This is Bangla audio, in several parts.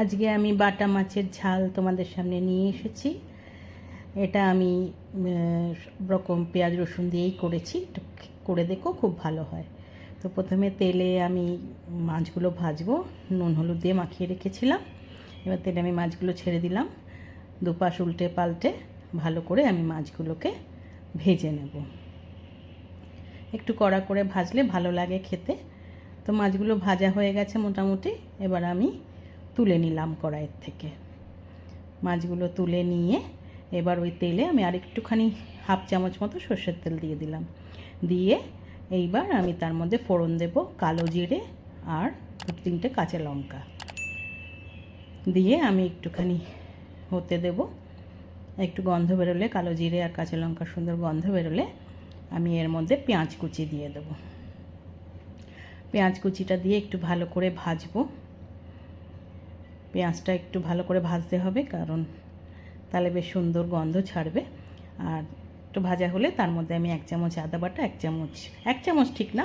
আজকে আমি বাটা মাছের ঝাল তোমাদের সামনে নিয়ে এসেছি। এটা আমি রকম পেঁয়াজ রসুন দিয়েই করেছি। করে দেখো, খুব ভালো হয়। তো প্রথমে তেলে আমি মাছগুলো ভাজবো। নুন, হলুদ দিয়ে মাখিয়ে রেখেছিলাম। এবার তেলে আমি মাছগুলো ছেড়ে দিলাম। দুপাশ উল্টে পাল্টে ভালো করে আমি মাছগুলোকে ভেজে নেব। একটু কড়া করে ভাজলে ভালো লাগে খেতে। তো মাছগুলো ভাজা হয়ে গেছে মোটামুটি। এবার আমি তুলে নিলাম কড়াইয়ের থেকে। মাছগুলো তুলে নিয়ে এবার ওই তেলে আমি আর একটুখানি হাফ চামচ মতো সর্ষের তেল দিয়ে দিলাম। দিয়ে এইবার আমি তার মধ্যে ফোড়ন দেব কালো জিরে আর দু তিনটে কাঁচা লঙ্কা। দিয়ে আমি একটুখানি হতে দেব। একটু গন্ধ বেরোলে কালো জিরে আর কাঁচা লঙ্কার সুন্দর গন্ধ বেরোলে আমি এর মধ্যে পেঁয়াজ কুচি দিয়ে দেবো। পেঁয়াজ কুচিটা দিয়ে একটু ভালো করে ভাজবো। পেঁয়াজটা একটু ভালো করে ভাজতে হবে, কারণ তাহলে বেশ সুন্দর গন্ধ ছাড়বে। আর একটু ভাজা হলে তার মধ্যে আমি এক চামচ আদা বাটা, এক চামচ এক চামচ ঠিক না,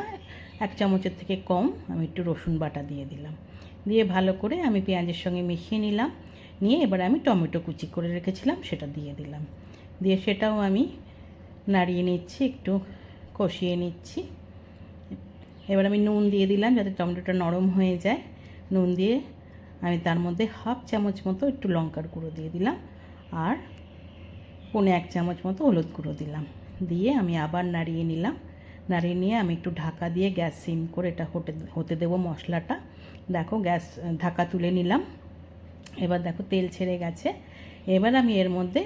এক চামচের থেকে কম আমি একটু রসুন বাটা দিয়ে দিলাম। দিয়ে ভালো করে আমি পেঁয়াজের সঙ্গে মিশিয়ে নিলাম, নিয়ে এবার আমি টমেটো কুচি করে রেখেছিলাম, সেটা দিয়ে দিলাম। দিয়ে সেটাও আমি নাড়িয়ে নিচ্ছি, একটু কষিয়ে নিচ্ছি। এবার আমি নুন দিয়ে দিলাম যাতে টমেটোটা নরম হয়ে যায়। নুন দিয়ে আমি তার মধ্যে হাফ চামচ মতো একটু লঙ্কার গুঁড়ো দিয়ে দিলাম আর পনে এক চামচ মতো হলুদ গুঁড়ো দিলাম। দিয়ে আমি আবার নাড়িয়ে নিলাম। নাড়িয়ে নিয়ে আমি একটু ঢাকা দিয়ে গ্যাস সিম করে এটা হতে হতে দেবো মশলাটা। দেখো গ্যাস, ঢাকা তুলে নিলাম। এবার দেখো তেল ছেড়ে গেছে। এবার আমি এর মধ্যে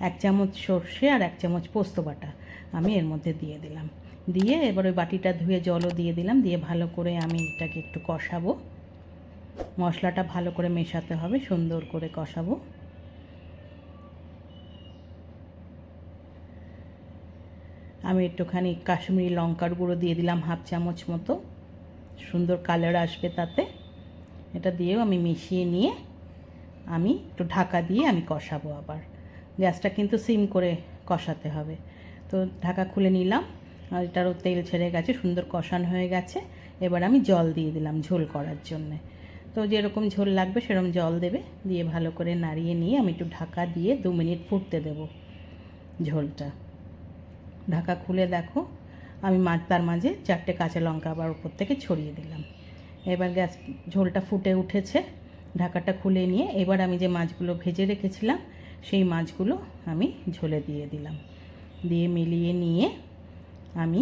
এক চামচ সর্ষে আর এক চামচ পোস্ত বাটা আমি এর মধ্যে দিয়ে দিলাম। দিয়ে এবার ওই বাটিটা ধুয়ে জলও দিয়ে দিলাম। দিয়ে ভালো করে আমি এটাকে একটু কষাবো। মশলাটা ভালো করে মেশাতে হবে, সুন্দর করে কষাবো। আমি একটুখানি কাশ্মীরি লঙ্কার গুঁড়ো দিয়ে দিলাম হাফ চামচ মতো। সুন্দর কালার আসবে তাতে। এটা দিয়েও আমি মিশিয়ে নিয়ে আমি একটু ঢাকা দিয়ে আমি কষাবো আবার। গ্যাসটা কিন্তু সিম করে কষাতে হবে। তো ঢাকা খুলে নিলাম। আর এটারও তেল ছেড়ে গেছে, সুন্দর কষানো হয়ে গেছে। এবার আমি জল দিয়ে দিলাম ঝোল করার জন্যে। তো যেরকম ঝোল লাগবে সেরকম জল দেবে। দিয়ে ভালো করে নাড়িয়ে নিয়ে আমি একটু ঢাকা দিয়ে দু মিনিট ফুটতে দেব ঝোলটা। ঢাকা খুলে দেখো, আমি মাছ তার মাঝে চারটে কাঁচা লঙ্কা আবার উপর থেকে ছড়িয়ে দিলাম। এবার গ্যাস ঝোলটা ফুটে উঠেছে। ঢাকাটা খুলে নিয়ে এবার আমি যে মাছগুলো ভেজে রেখেছিলাম, সেই মাছগুলো আমি ঝোলে দিয়ে দিলাম। দিয়ে মিলিয়ে নিয়ে আমি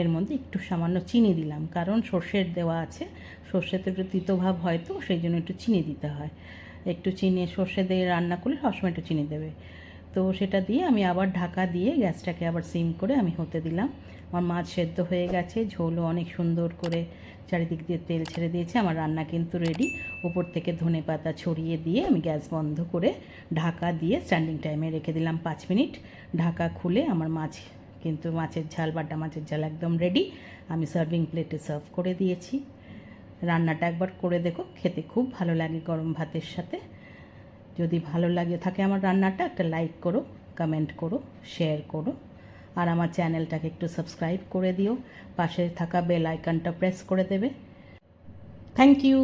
এর মধ্যে একটু সামান্য চিনি দিলাম, কারণ সর্ষের দেওয়া আছে, সর্ষেতে একটু তিতভাব হয় তো, সেই জন্য একটু চিনি দিতে হয়। একটু চিনি, সর্ষে দিয়ে রান্না করলে সবসময় একটু চিনি দেবে। তো সেটা দিয়ে আমি আবার ঢাকা দিয়ে গ্যাসটাকে আবার সিম করে আমি হতে দিলাম। আমার মাছ সেদ্ধ হয়ে গেছে, ঝোলও অনেক সুন্দর করে চারিদিক দিয়ে তেল ছেড়ে দিয়েছে, আমার রান্না কিন্তু রেডি উপর থেকে ধনে পাতা ছড়িয়ে দিয়ে আমি গ্যাস বন্ধ করে ঢাকা দিয়ে স্ট্যান্ডিং টাইমে রেখে দিলাম পাঁচ মিনিট। ঢাকা খুলে আমার মাছ কিন্তু মাছের ঝাল বাটা মাছের ঝাল একদম রেডি আমি সার্ভিং প্লেটে সার্ভ করে দিয়েছি। রান্নাটা একবার করে দেখো, খেতে খুব ভালো লাগে গরম ভাতের সাথে। যদি ভালো লাগে, থাকে আমার রান্নাটা, একটা লাইক করো কমেন্ট করো শেয়ার করো। আর আমার চ্যানেলটাকে একটু সাবস্ক্রাইব করে দিও। পাশে থাকা বেল আইকনটা প্রেস করে দেবে। Thank you